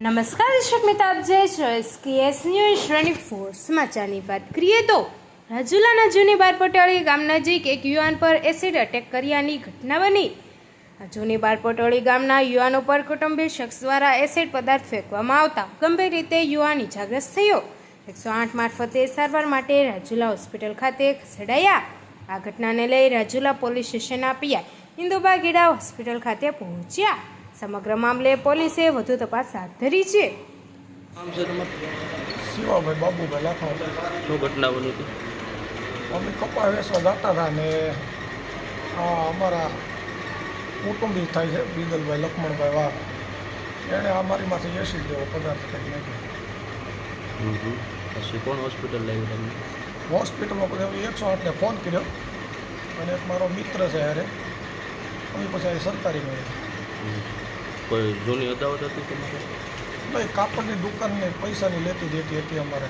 નમસ્કાર, દર્શક મિત્રો, આપ જય છો એસકેએસ ન્યૂઝ શ્રેણી ફોર સમાચારની વાત કરીએ તો, રાજુલાના જૂની બાર પટોળી ગામ નજીક એક યુવાન પર એસિડ અટેક કર્યાની ઘટના બની. જૂની બાર પટોળી ગામના યુવાનો પર કુટુંબી શખ્સ દ્વારા એસિડ પદાર્થ ફેંકવામાં આવતા ગંભીર રીતે યુવાન ઇજાગ્રસ્ત થયો. એકસો આઠ મારફતે સારવાર માટે રાજુલા હોસ્પિટલ ખાતે ખસેડાયા. આ ઘટનાને લઈ રાજુલા પોલીસ સ્ટેશનના પીઆઈ ઇન્દુબા ગેડા હોસ્પિટલ ખાતે પહોંચ્યા. સમગ્ર મામલે પોલીસે વધુ તપાસ હાથ ધરી છે. શિવાભાઈ બાબુભાઈ લાખો શું ઘટના બની હતી? અમે કપા વેસવા જતા હતા ને અમારા કુટુંબી થાય છે બીદલભાઈ લક્ષ્મણભાઈ વાઘ. એણે અમારી માથે એસી જેવો પદાર્થ કરી નાખ્યો. પછી કોણ હોસ્પિટલ લાવી તમને? હોસ્પિટલમાં પછી એકસો આઠને ફોન કર્યો. અને એક મારો મિત્ર છે યારે અમે પછી સરકારી હમ. કોઈ જૂની અદાવત હતી તમારે? ભાઈ કાપડની દુકાનને પૈસાની લેતી દેતી હતી અમારે.